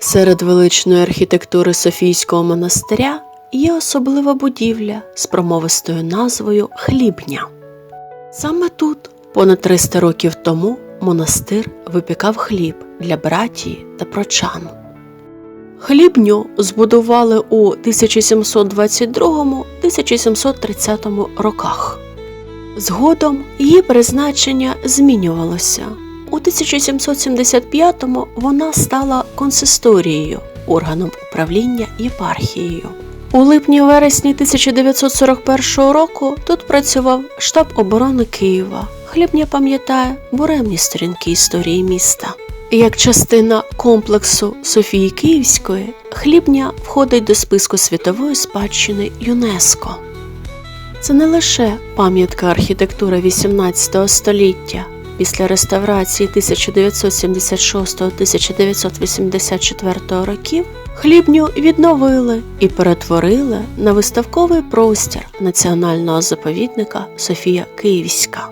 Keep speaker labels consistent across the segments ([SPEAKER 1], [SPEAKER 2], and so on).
[SPEAKER 1] Серед величної архітектури Софійського монастиря є особлива будівля з промовистою назвою Хлібня. Саме тут, понад 300 років тому, монастир випікав хліб для братії та прочан. Хлібню збудували у 1722-1730 роках. Згодом її призначення змінювалося. У 1775-му вона стала консисторією, органом управління єпархією. У липні-вересні 1941 року тут працював штаб оборони Києва. Хлібня пам'ятає буремні сторінки історії міста. Як частина комплексу Софії Київської, хлібня входить до списку світової спадщини ЮНЕСКО. Це не лише пам'ятка архітектури XVIII століття. Після реставрації 1976-1984 років хлібню відновили і перетворили на виставковий простір національного заповідника Софія Київська.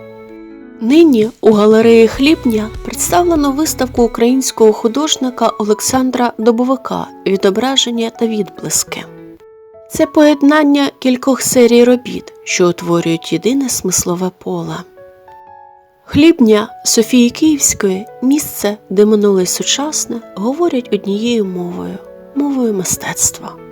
[SPEAKER 1] Нині у галереї Хлібня представлено виставку українського художника Олександра Добовика Відображення та відблиски. Це поєднання кількох серій робіт, що утворюють єдине смислове поле. Хлібня Софії Київської місце, де минуле сучасне говорять однією мовою мовою мистецтва.